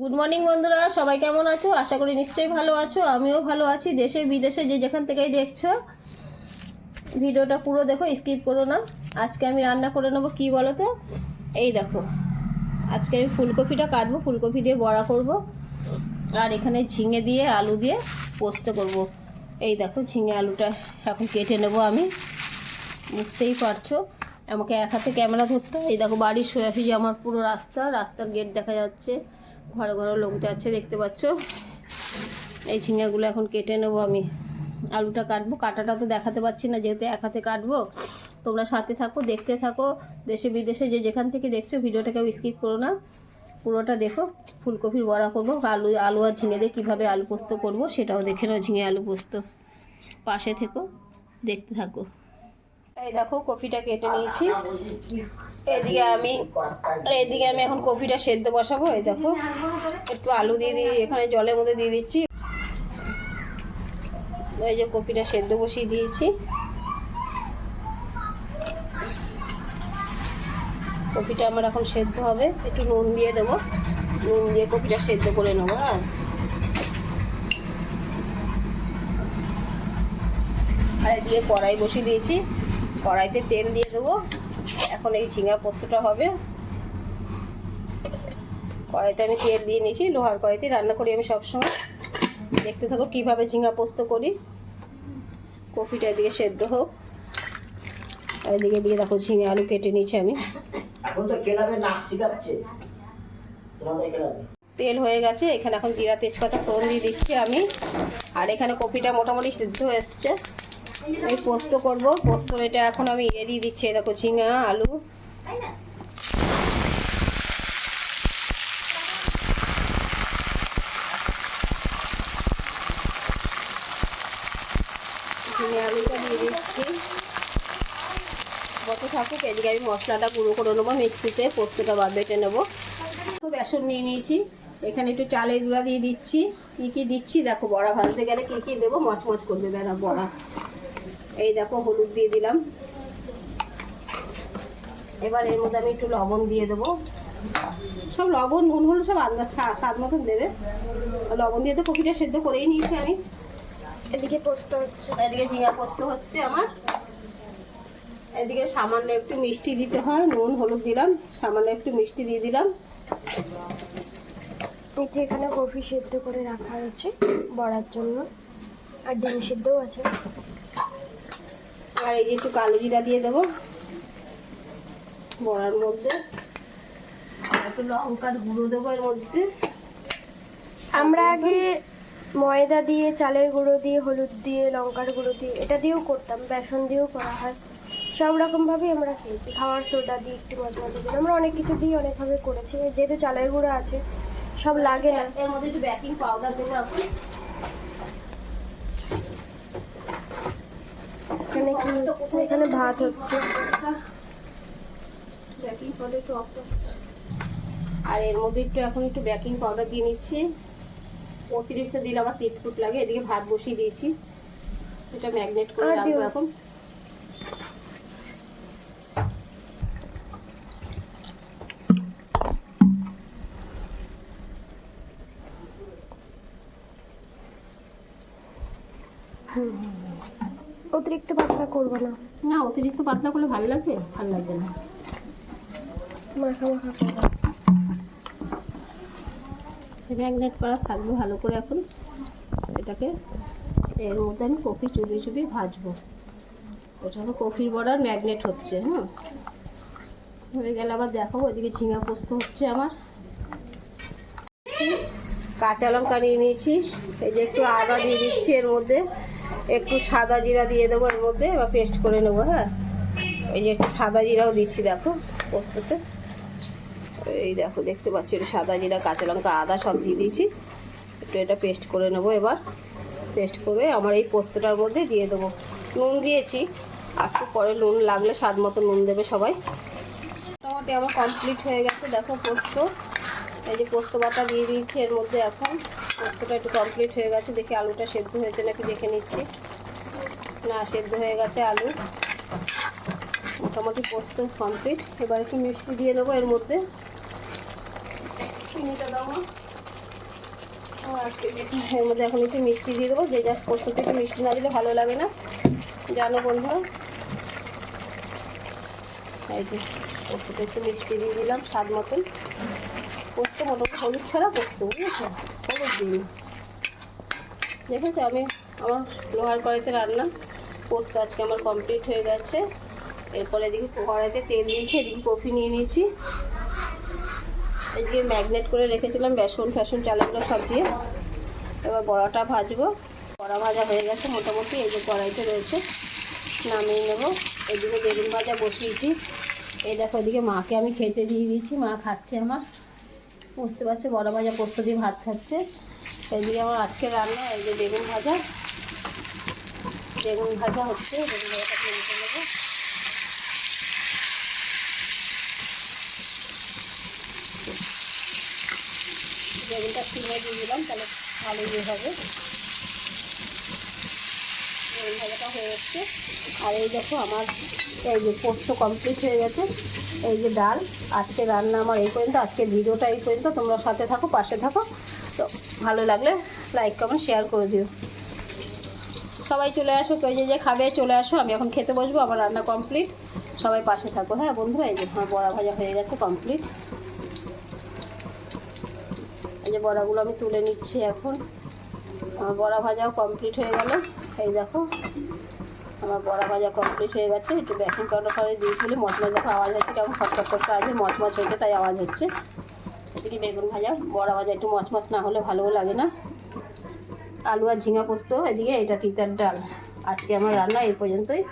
Good morning বন্ধুরা। সবাই কেমন আছো? আশা করি নিশ্চয়ই ভালো আছো। আমিও ভালো আছি। দেশে, বিদেশে যে যেখান থেকেই দেখছ, ভিডিওটা পুরো দেখো স্কিপ করো না। আজকে আমি রান্না করে নেব কী বলো তো এই দেখো। আজকে আমি ফুলকপিটা কাটবো, ফুলকপি দিয়ে বড়া করব। আর এখানে ঝিঙে দিয়ে আলু দিয়ে পোস্ত করব। এই দেখো, ঝিঙে আলুটা এখন কেটে নেব আমি। বুঝতেই পারছ? আমাকে এক হাতে ক্যামেরা ধরতে। এই দেখো, বাড়ির সোয়াফিজি আমার পুরো রাস্তা। রাস্তার গেট দেখা যাচ্ছে। ঘরে ঘরে লোক যাচ্ছে, দেখতে পাচ্ছ? এই ঝিঙেগুলো এখন কেটে নেব আমি। আলুটা কাটবো। কাটাটা তো দেখাতে পাচ্ছি না, যেহেতু এক হাতে কাটবো। তোমরা সাথে থাকো, দেখতে থাকো। দেশে বিদেশে যে যেখান থেকে দেখছ, ভিডিওটা কেউ স্কিপ করো না। পুরোটা দেখো। ফুলকপির বড়া করব। আলু আলু আর ঝিঙে দিয়ে কীভাবে আলু পোস্ত করব, সেটাও দেখে নাও, ঝিঙে আলু পোস্ত। পাশে থেকো, দেখতে থাকো। এই দেখো, কফিটা কেটে নিয়েছি। এদিকে আমি এদিকে আমি এখন কফিটা সেদ্ধ বসাবো, এই দেখো। একটু আলু দিয়ে দিই এখানে জলের মধ্যে দিয়ে দিচ্ছি। এই যে কপিটা সেদ্ধ বসিয়ে দিয়েছি। কপিটা আমার এখন সেদ্ধ হবে। একটু নুন দিয়ে দেবো। নুন দিয়ে কপিটা সেদ্ধ করে নেব হ্যাঁ। আর এদিকে কড়াই বসিয়ে দিয়েছি। কড়াইতে তেল দিয়ে দেবো। এখন এই ঝিঙা পোস্তটা হবে। কড়াইতে আমি তেল দিয়ে নিয়েছি লোহার কড়াইতে রান্না করি আমি সবসময়। দেখতে থাকো কীভাবে ঝিঙা পোস্ত করি। কফিটা এদিকে সেদ্ধ হোক। আর এদিকে দিয়ে দেখো ঝিঙে আলু কেটে নিয়েছি আমি। এখন তো ক্লাবে নাচ শিখাচ্ছে। তেল হয়ে গেছে এখানে এখন জিরা তেজপাতা ফোড়ন দিয়ে দিচ্ছি আমি। আর এখানে কপিটা মোটামুটি সিদ্ধ হয়ে এসছে। এই পোস্ত করব। পোস্ত এটা এখন আমি ইয়ে দিয়ে দিচ্ছি দেখো ঝিঙা, আলু। ঝিঙে, আলুটা দিয়ে দিচ্ছি। কত থাকুক, এদিকে আমি মশলাটা গুঁড়ো করে নেব মিক্সিতে, পোস্তটা বা বেটে নেব। বেসন নিয়ে নিয়েছি। এখানে একটু চালের গুঁড়া দিয়ে দিচ্ছি। কী কী দিচ্ছি? দেখো, বড়া ভাজতে গেলে কী কী দেবো? মচমচ করবে বেড়া বড়া। এই দেখো হলুদ দিয়ে দিলাম। এবার এর মধ্যে আমি একটু লবণ দিয়ে দেবো। সব লবণ নুন হলুদ সব আন্দাজ স্বা- স্বাদ মতন দেবে। লবণ দিয়ে তো কপিটা সেদ্ধ করেই নিয়েছি আমি। এদিকে পোস্ত হচ্ছে। এদিকে ঝিঙা পোস্ত হচ্ছে আমার। এদিকে সামান্য একটু মিষ্টি দিতে হয়। নুন হলুদ দিলাম। সামান্য একটু মিষ্টি দিয়ে দিলাম। যে এখানে কফি সেদ্ধ করে রাখা হয়েছে বড়ার জন্য। আর ডিম সেদ্ধও আছে। আর এই যে একটু কালো জিরা দিয়ে দেবো বড়ার মধ্যে। একটু লঙ্কার গুঁড়ো দেবো এর মধ্যে। আমরা আগে ময়দা দিয়ে চালের গুঁড়ো দিয়ে হলুদ দিয়ে লঙ্কার গুঁড়ো দিয়ে এটা দিয়েও করতাম বেসন দিয়েও করা হয়। সব রকমভাবেই আমরা খেয়েছি। খাওয়ার সোডা দিয়ে একটু মাঝে মাঝে দিই। আমরা অনেক কিছু দিয়ে অনেকভাবে করেছি। যেহেতু চালের গুঁড়ো আছে সব লাগে না। এর মধ্যে একটু বেকিং পাউডার দেবো এখন। এখানে ভাত হচ্ছে। বেকিং পাউডার একটু অফ আর এর মধ্যে একটু এখন একটু বেকিং পাউডার দিয়ে নিচ্ছি। অতিরিক্ত দিলে আবার তেটফুট লাগে এদিকে ভাত বসিয়ে দিয়েছি। এটা ম্যাগনেট করে রাখব। এখন। অতিরিক্ত পাতলা করব না। না অতিরিক্ত পাতলা করলে ভালো লাগবে? ভালো লাগবে না। মাখা মাখা করব। ম্যাগনেট করা থাকবে ভালো করে এখন। এটাকে এর মধ্যে আমি কফি চুবিয়ে চুবিয়ে ভাজবো। ওটা হলো কফির বড়ার ম্যাগনেট হচ্ছে হ্যাঁ হয়ে গেলে আবার দেখাবো ওইদিকে ঝিঙা পোস্ত হচ্ছে আমার। কাঁচা লঙ্কা নিয়ে নিয়েছি। এই যে একটু আদা দিয়ে দিচ্ছি এর মধ্যে। একটু সাদা জিরা দিয়ে দেবো এর মধ্যে, এবার পেস্ট করে নেব হ্যাঁ? এই যে একটু সাদা জিরাও দিচ্ছি, দেখো, পোস্ততে। এই দেখো, দেখতে পাচ্ছি সাদা জিরা, কাঁচা লঙ্কা, আদা সব দিয়ে দিয়েছি। একটু এটা পেস্ট করে নেব এবার। পেস্ট করে আমার এই পোস্তটার মধ্যে দিয়ে দেবো। নুন দিয়েছি, আর একটু পরে নুন লাগলে স্বাদ মতো নুন দেবে সবাই। মোটামুটি আমার কমপ্লিট হয়ে গেছে, দেখো পোস্ত। এই যে পোস্ত বাটা দিয়ে দিয়েছি, এর মধ্যে এখন পোস্তটা একটু কমপ্লিট হয়ে গেছে, দেখি আলুটা সেদ্ধ হয়েছে নাকি দেখে নিচ্ছি। না, সেদ্ধ হয়ে গেছে আলু। মোটামুটি পোস্ত কমপ্লিট এবার একটু মিষ্টি দিয়ে দেবো এর মধ্যে। এর মধ্যে এখন একটু মিষ্টি দিয়ে দেবো। যে যা পোস্ততে একটু মিষ্টি না দিলে ভালো লাগে না। জানো বন্ধুরা এই যে পোস্ততে একটু মিষ্টি দিয়ে দিলাম, স্বাদ মতন। পোস্ত মোটামুটি হলুদ ছাড়া পোস্ত, বুঝেছ? হলুদ দিই দেখেছ, আমি আমার লোহার কড়াইতে রান্না পোস্ত আজকে আমার কমপ্লিট হয়ে গেছে। এরপরে এদিকে কড়াইতে তেল দিয়েছি এদিকে কফি নিয়ে নিয়েছি। এদিকে ম্যাগনেট করে রেখেছিলাম, বেসন ফ্যাসন, চালাগুলো সব দিয়ে। এবার বড়াটা ভাজবো। বড়া ভাজা হয়ে গেছে মোটামুটি, এই যে কড়াইতে রয়েছে। নামিয়ে নেব। এদিকে বেগুন ভাজা বসিয়েছি। এই দেখো, এদিকে মাকে আমি খেতে দিয়ে দিয়েছি। মা খাচ্ছে আমার। বুঝতে পারছে? বড় ভাজা পোস্ত দিয়ে ভাত খাচ্ছে। এদিকে আমার আজকে রান্না, এই যে বেগুন ভাজা। বেগুন ভাজা হচ্ছে, বেগুন ভাজাটা তুলে নেব বেগুনটা কিনে দিয়ে দিলাম, তাহলে ভালো ইয়ে হবে ভাজাটা হয়ে যাচ্ছে আর এই দেখো আমার এই যে পোস্ত কমপ্লিট হয়ে গেছে। এই যে ডাল, আজকে রান্না আমার এই পর্যন্ত, আজকে ভিডিওটা এই পর্যন্ত। তোমরা সাথে থাকো, পাশে থাকো। তো ভালো লাগলে লাইক কমেন্ট শেয়ার করে দিও। সবাই চলে আসো কেউ যে যে খাবে চলে আসো। আমি এখন খেতে বসবো, আমার রান্না কমপ্লিট সবাই পাশে থাকো। হ্যাঁ বন্ধুরা, এই যে আমার বড়া ভাজা হয়ে গেছে কমপ্লিট এই যে বড়াগুলো আমি তুলে নিচ্ছি এখন। আমার বড়া ভাজাও কমপ্লিট হয়ে গেল। এই দেখো, আমার বড়া ভাজা কমপ্লিট হয়ে গেছে। একটু বেকিং পাউডার করে দিয়েছিলি মচমচ দেখো আওয়াজ হচ্ছে, কেমন খটখট করতে আছে মচমচ হয়েছে, তাই আওয়াজ হচ্ছে। এদিকে বেগুন ভাজা, বড়া ভাজা, একটু মচমচ না হলে ভালোও লাগে না। আলু আর ঝিঙা পোস্ত, এদিকে এটা তিতার ডাল। আজকে আমার রান্না এই পর্যন্তই।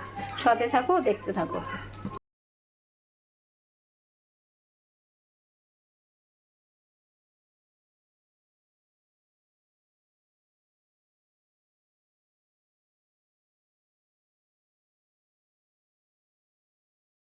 সাথে থাকো, দেখতে থাকো।